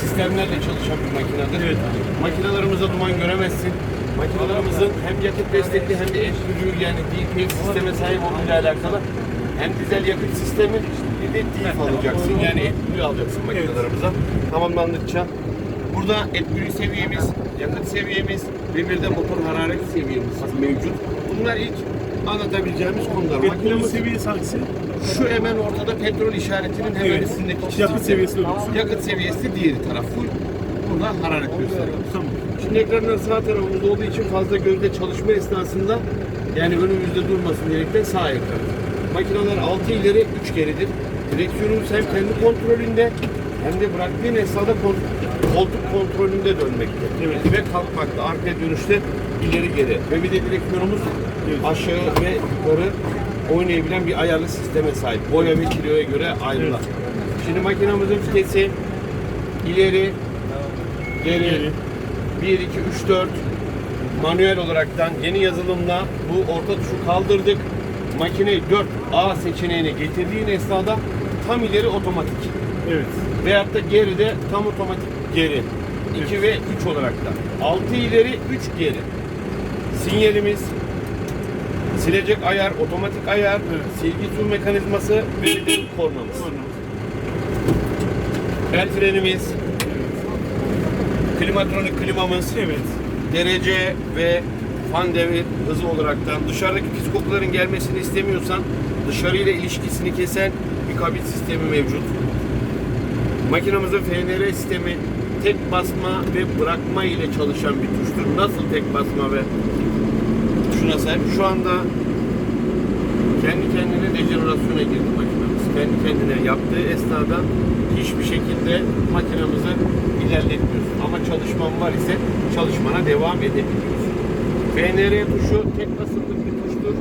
sistemlerle çalışan bir makinedir. Evet. Makinalarımızda duman göremezsin. Makinalarımızın hem yakıt destekli hem de endürü yani DPF sisteme sahip olduğuyla alakalı hem dizel yakıt sistemi bir de DIF alacaksın. Yani endürü alacaksın makinalarımıza tamamlandıkça. Burada endürü seviyemiz, yakıt seviyemiz ve bir de motor hararet seviyemiz mevcut. Bunlar ilk anlatabileceğimiz konular. Petrolün seviyesi hangisi? şu hemen ortada petrol işaretinin hemen Evet. üstündeki çizgi. Yakıt seviyesi oluyorsun. Yakıt seviyesi diğeri taraf full. Burada hararet gösteriyor. Tamam. Şimdi ekranlar sağ tarafımızda olduğu için fazla gövde çalışma esnasında yani önümüzde durmasın diyerekten sağ ekran. Makineler 6 ileri 3 geridir. Direksiyonumuz hem kendi kontrolünde hem de bıraktığın esnada koltuk kontrolünde dönmekte. Evet. Ve kalkmakta, arkaya dönüşte ileri geri. Ve bir de direksiyonumuz. Aşağı ve yukarı oynayabilen bir ayarlı sisteme sahip. Boya ve kiloya göre ayrılan. Şimdi makinamızın vitesi ileri, geri, Geri. 1, 2, 3, 4 manuel olaraktan yeni yazılımla bu orta tuşu kaldırdık. Makineyi 4A seçeneğine getirdiğin esnada tam ileri otomatik. Evet. Veyahut da geride tam otomatik geri. 2 ve 3 olaraktan. 6 ileri 3 geri. Sinyalimiz silecek ayar, otomatik ayar, silgi su mekanizması ve bir de kornamız. El frenimiz, klimatronik klimamız, Evet. derece ve fan devir hızı olaraktan dışarıdaki pis kokuların gelmesini istemiyorsan dışarıyla ilişkisini kesen bir kabin sistemi mevcut. Makinamızın FNR sistemi tek basma ve bırakma ile çalışan bir tuştur. Nasıl tek basma ve tuşuna sahip? Şu anda kendi kendine dejenerasyona girdi makinamız. Kendi kendine yaptığı esnada hiçbir şekilde makinamızı ilerletmiyorsun. Ama çalışman var ise çalışmana devam edebiliyorsun. FNR tuşu tek basımlık bir tuştur.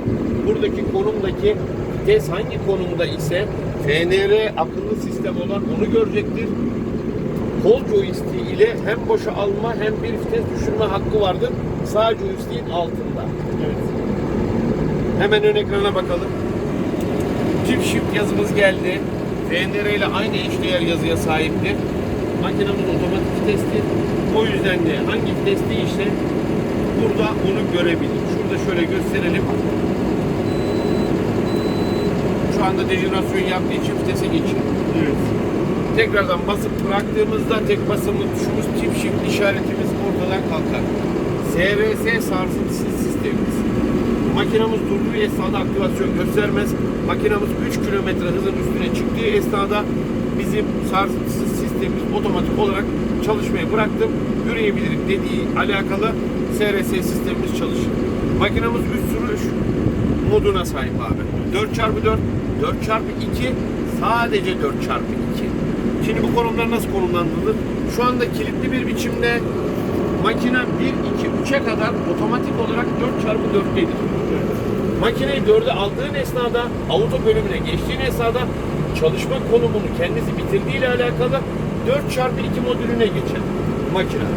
Buradaki konumdaki vites hangi konumda ise FNR akıllı sistem olan onu görecektir. Kol joystick ile hem boşa alma hem bir vites düşürme hakkı vardır. Sağ joystick'in altında. Hemen ön ekrana bakalım. Çift shift yazımız geldi. FNR ile aynı eşdeğer yazıya sahiptir. Makinamız otomatik vitesli. O yüzden de hangi vites değilse burada onu görebilir. Şurada şöyle gösterelim. Şu anda dejenerasyon yaptığı için vitese geçiyor. Evet. Tekrardan basıp bıraktığımızda tek basımlı tuşumuz çift shift işaretimiz ortadan kalkar. SRS sarsıntısız. Makinamız durduğu esnada aktivasyon göstermez. Makinamız 3 kilometre hızın üstüne çıktığı esnada bizim sarsıntısız sistemimiz otomatik olarak çalışmayı bıraktım. Yürüyebilirim dediği alakalı SRS sistemimiz çalışır. Makinamız 3 sürüş moduna sahip abi. 4x4, 4x2, sadece 4x2. Şimdi bu konumlar nasıl konumlandırılır? Şu anda kilitli bir biçimde makine 1, 2, 3'e kadar otomatik olarak 4x4'tedir. Makineyi 4'e aldığın esnada auto bölümüne geçtiğin esnada çalışma konumunu kendisi bitirdiğiyle alakalı 4x2 modülüne geçer makine.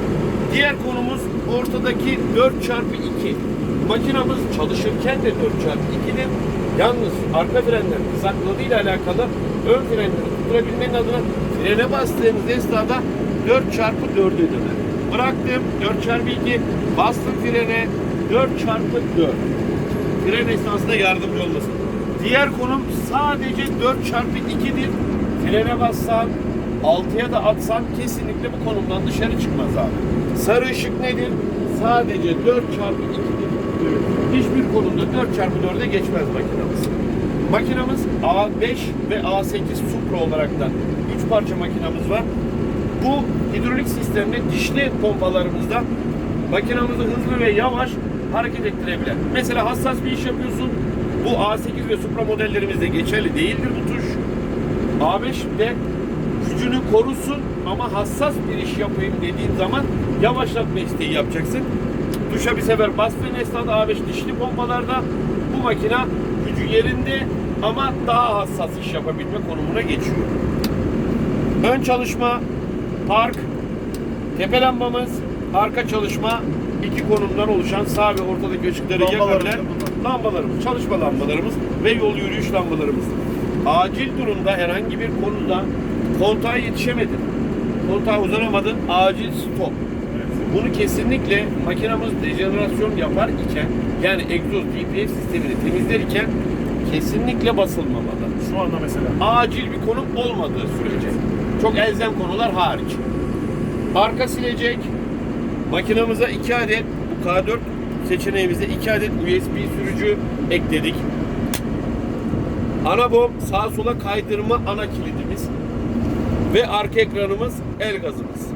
Diğer konumuz ortadaki 4x2. Makinamız çalışırken de 4x2'dir. Yalnız arka frenler kısakladığıyla alakalı ön frenleri tutturabilmenin adına frene bastığınız esnada 4x4'e döner. Bıraktım 4x2, bastım frene 4x4 fren esnasında yardımcı olmasın. Diğer konum sadece 4x2'dir. Frene bassan, 6'ya da atsan kesinlikle bu konumdan dışarı çıkmaz abi. Sarı ışık nedir? Sadece 4x2'dir. Hiçbir konumda 4x4'e geçmez makinamız. Makinamız A5 ve A8 Supra olaraktan 3 parça makinamız var. Bu hidrolik sistemle dişli pompalarımızda makinamızı hızlı ve yavaş hareket ettirebilen. Mesela hassas bir iş yapıyorsun. Bu A8 ve Supra modellerimizde geçerli değildir bu tuş. A5 de gücünü korusun ama hassas bir iş yapayım dediğin zaman yavaşlatma isteği yapacaksın. Tuşa bir sefer bastığın esnada A5 dişli pompalarda bu makina gücü yerinde ama daha hassas iş yapabilme konumuna geçiyor. Ön çalışma, park, tepe lambamız, arka çalışma iki konumdan oluşan sağ ve ortadaki ışıkları yakabilen lambalarımız, çalışma lambalarımız ve yol yürüyüş lambalarımız. Acil durumda herhangi bir konuda kontağa yetişemedin. kontağa uzanamadın acil stop. Bunu kesinlikle makinamız dejenerasyon yapar iken yani egzoz DPF sistemini temizlerken kesinlikle basılmamalı. Şu anda mesela. Acil bir konum olmadığı sürece. Çok elzem konular hariç. Arka silecek. Makinamıza 2 adet bu K4 seçeneğimizde 2 adet USB sürücü ekledik. Ana bom sağa sola kaydırma ana kilidimiz ve arka ekranımız el gazımız.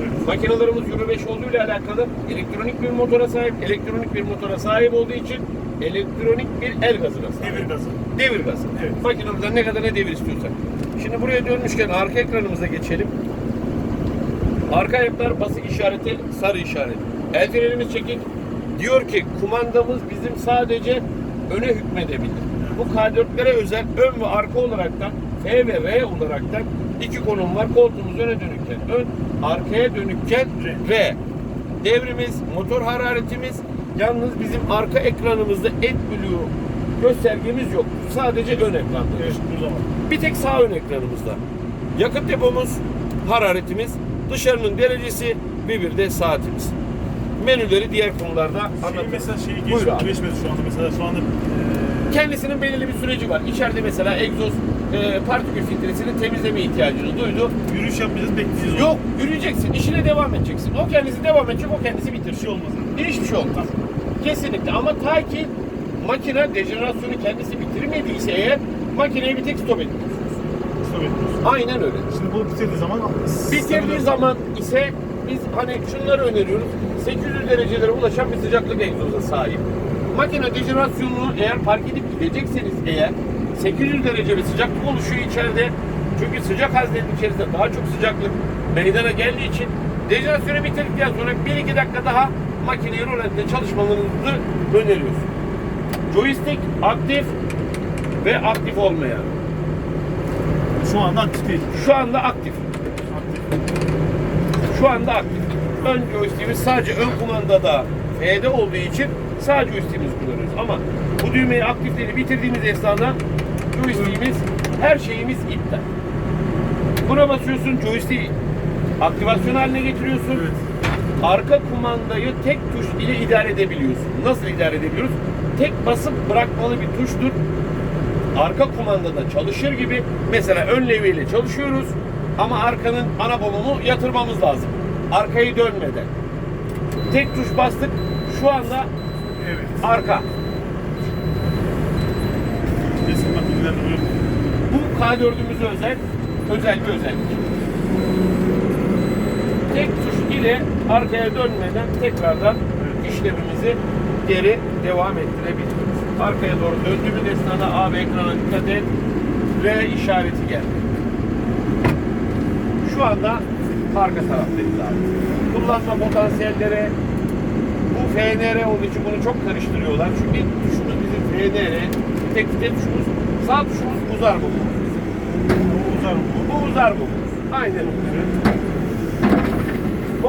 Evet. Makinalarımız Euro 5 olduğu ile alakalı elektronik bir motora sahip, elektronik bir motora sahip olduğu için elektronik bir el gazına sahip. Devir gazı. Devir gazı. Evet. Makinamızdan ne kadar ne devir istiyorsak. Şimdi buraya dönmüşken arka ekranımıza geçelim. Arka ayaklar basık işareti, sarı işaret. El frenimiz çekik. Diyor ki kumandamız bizim sadece öne hükmedebilir. Bu K4'lere özel ön ve arka olaraktan F ve R olaraktan iki konum var. Koltuğumuz öne dönükken ön, arkaya dönükken R. Devrimiz, motor hararetimiz yalnız bizim arka ekranımızda AdBlue göstergemiz yok. Sadece ön ekranda. Evet. Bir tek sağ ön ekranımızda. Yakıt depomuz, hararetimiz, dışarının derecesi ve bir de saatimiz. Menüleri diğer konularda Şey anlatırım. mesela şeyi geç, Buyur abi. geçmedi şu anda mesela şu anda eee, Kendisinin belirli bir süreci var. İçeride mesela egzoz e, partikül filtresini temizleme ihtiyacını duydu. yürüyüş yapmayacağız bekleyeceğiz. Yok yürüyeceksin, işine devam edeceksin. O kendisi devam edecek, o kendisi Bir bitirecek. şey olmaz. Hiçbir şey olmaz. Kesinlikle ama ta ki makine dejenerasyonu kendisi bitirmediyse eğer makineyi bir tek stop ediyorsunuz. Stop ediyoruz. Aynen öyle. Şimdi bu bitirdiği zaman Bitirdiği zaman ise biz hani şunları öneriyoruz. 800 derecelere ulaşan bir sıcaklık egzoza sahip. Makine dejenerasyonunu eğer park edip gidecekseniz eğer 800 derece bir sıcaklık oluşuyor içeride. Çünkü sıcak haznenin içerisinde daha çok sıcaklık meydana geldiği için dejenerasyonu bitirdikten sonra 1-2 dakika daha makineyi rolante çalışmalarınızı öneriyoruz. Joystick aktif ve aktif olmayan. şu anda aktif değil. Şu anda aktif. Aktif. Şu anda aktif. Ön joystick'imiz sadece ön kumandada F'de olduğu için sadece joystick'imizi kullanıyoruz. Ama bu düğmeyi aktifleri bitirdiğimiz esnada joystick'imiz her şeyimiz iptal. Buna basıyorsun joystick aktivasyon haline getiriyorsun. Evet. Arka kumandayı tek tuş ile idare edebiliyorsun. Nasıl idare edebiliyoruz? Tek basıp bırakmalı bir tuştur. Arka kumandada çalışır gibi mesela ön levyeyle çalışıyoruz ama arkanın ana bomunu yatırmamız lazım. Arkayı dönmeden. Tek tuş bastık. Şu anda Evet. arka. Bu K4'ümüz özel, özel bir özellik. Tek tuş ile arkaya dönmeden tekrardan işlemimizi geri devam ettirebiliriz. Arkaya doğru döndüğümüz esnada AB ekrana dikkat et. R işareti geldi. Şu anda arka taraftayız abi. Kullanma potansiyelleri bu FNR olduğu için bunu çok karıştırıyorlar. Çünkü ilk tuşumuz bizim FNR, tek vites tuşumuz. Sağ tuşumuz uzar bu. uzar mı bu? Bu uzar bu. Aynen öyle.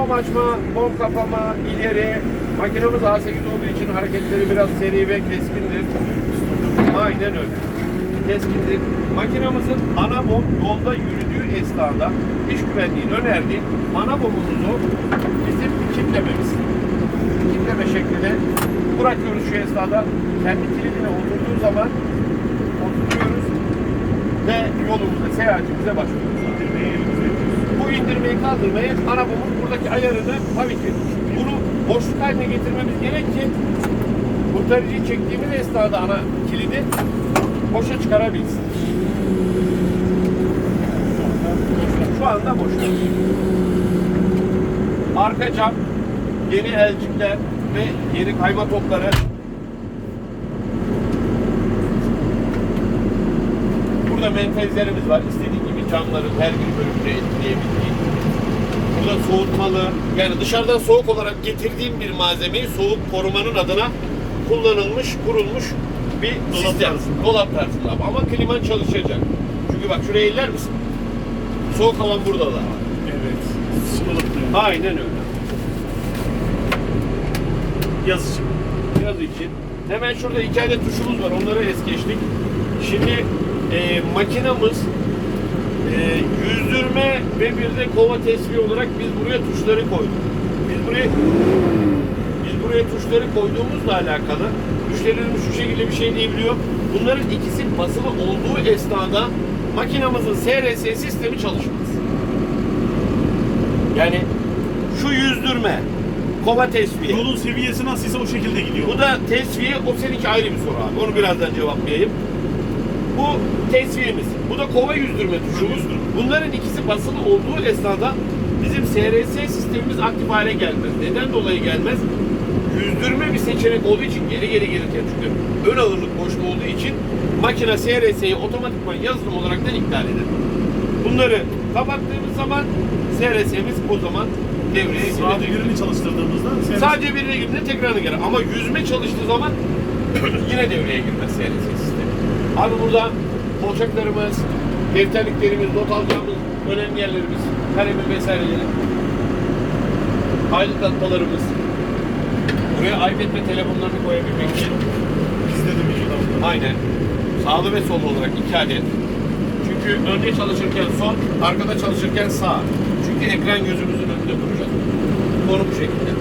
Bom açma, bom kapama, ileri. Makinamız A8 olduğu için hareketleri biraz seri ve keskindir. Aynen öyle. Keskindir. Makinamızın ana bom yolda yürüdüğü esnada iş güvenliğin önerdiği ana bomumuzu bizim kilitlememiz. Kilitleme şeklinde bırakıyoruz şu esnada. Kendi kilidine oturduğu zaman oturuyoruz ve yolumuza, seyahatimize başlıyoruz. Bu indirmeyi kaldırmayı arabamın buradaki ayarını ki bunu boşluk haline getirmemiz gerek ki kurtarıcıyı çektiğimiz esnada ana kilidi boşa çıkarabilsin. Şu anda boş. Arka cam, yeni elcikler ve yeni kayma topları. Burada menfezlerimiz var. İstediğin gibi camların her bir bölümünü etkileyebildiğin. Burada soğutmalı, yani dışarıdan soğuk olarak getirdiğim bir malzemeyi soğuk korumanın adına kullanılmış, kurulmuş bir Dolap sistem. tarzında. Dolap tarzında ama kliman çalışacak. Çünkü bak şuraya iller misin? Soğuk havan burada da. Evet. Çikolata. Aynen öyle. Yaz için. Yaz için. Hemen şurada iki adet tuşumuz var. Onları es geçtik. Şimdi e, makinamız Ee, yüzdürme ve bir de kova tesviye olarak biz buraya tuşları koyduk. Biz buraya biz buraya tuşları koyduğumuzla alakalı müşterilerimiz şu şekilde bir şey diyebiliyor. Bunların ikisi basılı olduğu esnada makinamızın SRS sistemi çalışmaz. Yani şu yüzdürme, kova tesviye. Yolun seviyesi nasılsa o şekilde gidiyor. Bu da tesviye, o seninki ayrı bir soru abi. Onu birazdan cevaplayayım. Bu tesviyemiz. Bu da kova yüzdürme tuşumuz. Bunların ikisi basılı olduğu esnada bizim SRS sistemimiz aktif hale gelmez. Neden dolayı gelmez? Yüzdürme bir seçenek olduğu için geri geri gelirken çünkü ön ağırlık boşluğu olduğu için makine SRS'yi otomatikman yazılım olaraktan iptal eder. Bunları kapattığımız zaman SRS'miz o zaman devreye girecek. Sadece birini çalıştırdığımızda sen Sadece birine girdiğinde tekrarını gelir. Ama yüzme çalıştığı zaman yine devreye girmez SRS sistemi. Abi burada kolçaklarımız, defterliklerimiz, not alacağımız önemli yerlerimiz, kalemi vesaireleri, aylık atmalarımız, buraya iPad ve telefonlarını koyabilmek için bizde de mevcut aynen sağlı ve sollu olarak iki adet. Çünkü önde çalışırken sol, arkada çalışırken sağ. Çünkü ekran gözümüzün önünde duracak. Konu bu şekilde.